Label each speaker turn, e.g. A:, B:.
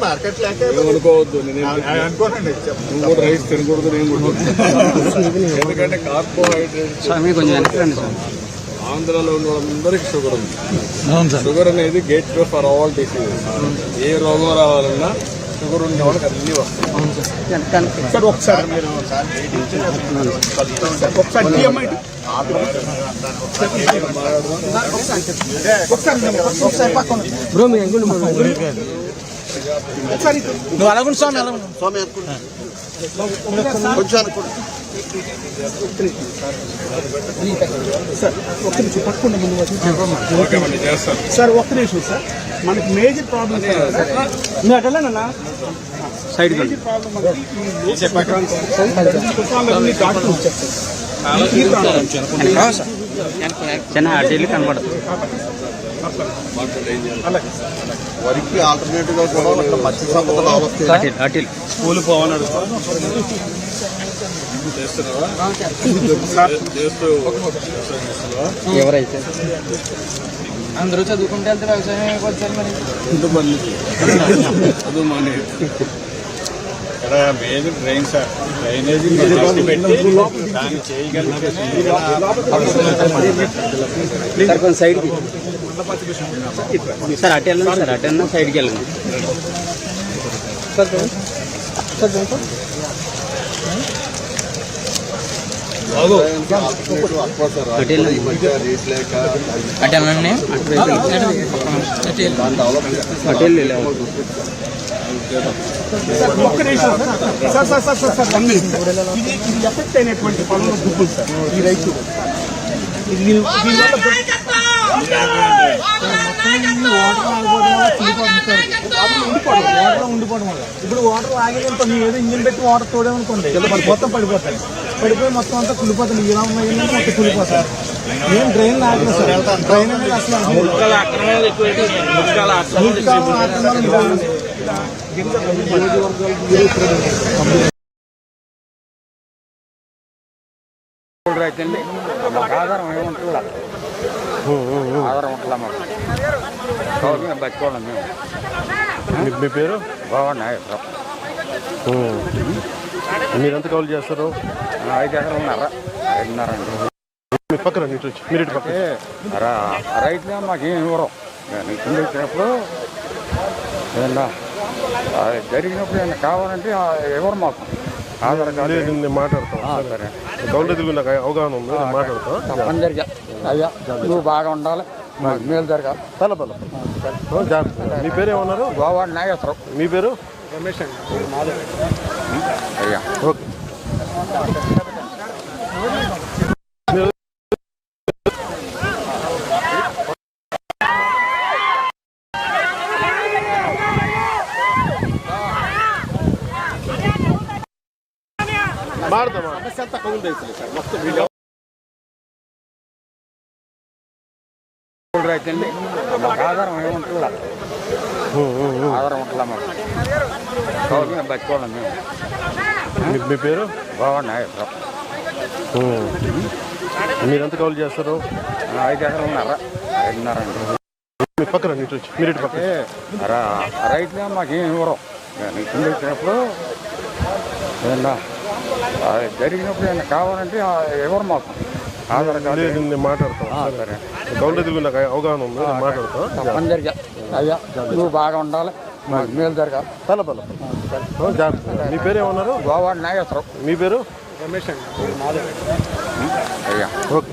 A: Market లేక
B: అనుకోవద్దు
A: అనుకోనండి
B: నువ్వు కూడా రైస్ తినకూడదు నేను కూడా ఎందుకంటే కార్బోహైడ్రేట్స్ ఆంధ్రాలో ఉన్న వాళ్ళందరికీ షుగర్ ఉంది షుగర్ అనేది gateway for all diseases ఏ రోగం రావాలన్నా షుగర్ ఉన్న వాళ్ళకి అన్ని వస్తాయి
A: ఒకసారి
C: బ్రో మీ ఎంగుండి
A: ఒకసారి
C: నువ్వు అలాగుండి స్వామి అలా.
A: స్వామి కొంచెం సార్ ఒక్క నిమిషం పట్టుకోండి ముందు సార్ ఒక్క నిమిషం సార్. మనకి మేజర్ ప్రాబ్లమ్
C: నువ్వు అటలేనన్నా సైడ్కి
A: మేజర్ ప్రాబ్లం మనకి ఈ కుటుంబాలన్నీ డాక్టర్ వచ్చేస్తారు
C: చిన్న అడ్డీలు కనబడదు.
A: అలాగే.
D: వరికి ఆల్టర్నేటివ్గా కూడా ఇక్కడ మత్స్య సంపద డెవలప్ చేయాలి
C: అటీలు అటీలు
B: స్కూల్ పోవని చేస్తున్నావా? చేస్తూ
C: ఎవరైతే? అందరూ చదువుకుంటే వెళ్తే వ్యవసాయం వచ్చారు మరి.
B: ఇక్కడ మేజర్ డ్రైన్ సార్. డ్రైనేజీ పెట్టి దాన్ని
C: చేయగలిగిన సైడ్కి సార్ అటు వెళ్ళండి సార్ అటు వెళ్ళిన సైడ్కి వెళ్ళండి. సార్ సార్ అటు వెళ్ళండి. అటు వెళ్ళి.
A: ఒక్క నిమిషం sir sir sir sir sir ఇది ఇది ఎఫెక్ట్ అయినటువంటి పనులు దుబ్బులు సార్ ఈ రైతు ఇది దీని దీనివల్ల వాటర్ ఉండిపోవడం వల్ల ఇప్పుడు వాటర్ ఆగేదంతా మీరు ఏదో ఇంజిన్ పెట్టి వాటర్ తోడేమనుకోండి మొత్తం పడిపోతాయి పడిపోయి మొత్తం అంతా కులిపోతుంది ఇలా ఉన్నాయి మొత్తం కులిపోతారు నేను డ్రైన్ ఆగలేదు సార్ డ్రైన్ అనేది అసలు
C: రైతండి. మాకు ఆధారం ఏముంటుందా ఆధారం ఉంటుందా మాకు? మేము బతుకోవాలి మేము.
E: మీ పేరు?
C: బాగున్నాయి
E: మీరు ఎంత కాల్ చేస్తారు?
C: ఐదు ఎకరాలు ఉన్నారా? ఐదున్నరండి
E: మీ పక్కన ఇటు వచ్చి మీరు ఇటు పక్కన
C: మాకేం ఇవ్వరు. నేను కింద వచ్చినప్పుడు ఏదన్నా జరిగినప్పుడు ఏమైనా కావాలంటే ఇవ్వరు మాకు ఆధార్ కార్డు
E: నేను మాట్లాడతాను.
C: సరే.
E: నాకు అవగాహన ఉంది నేను మాట్లాడతాను.
C: తప్పనిసరిగా. అయ్యా నువ్వు బాగా ఉండాలి. మాకు మేలు జరగాలి.
E: తల బల జాగ్రత్త. మీ పేరు ఏమన్నారు?
C: గోవా నాగేశ్వరం
E: మీ పేరు?
C: అయ్యా.
E: ఓకే.
C: రైతండి మాకు ఆధారం ఏముంటుందా ఆధారం ఉంటుందా మాకు మేము బతుకోవాలి మేము
E: మీ- పేరు
C: గోవా నాగేశ్వరం
E: మీరు ఎంత కాల్ చేస్తారు
C: ఐదు ఎకరాలు ఉన్నారా ఐదున్నరండి
E: మీ పక్కన మీరు
C: రైతులే మాకేం ఇవ్వరు కింద వచ్చినప్పుడు ఏదన్నా అది జరిగినప్పుడు ఏమైనా కావాలంటే ఇవ్వరు మాకు ఆధార్ కార్డు
E: నేను మాట్లాడతాను.
C: సరే.
E: ఎదుగు నాకు అవగాహన ఉంది నేను మాట్లాడతాను.
C: తప్పనిసరిగా. అయ్యా నువ్వు బాగా ఉండాలి. మాకు మేలు జరగాలి.
E: తల బల జాగ్రత్త. మీ పేరు ఏమన్నారు?
C: గోవా నాగేశ్వరం
E: మీ పేరు?
C: అయ్యా.
E: ఓకే.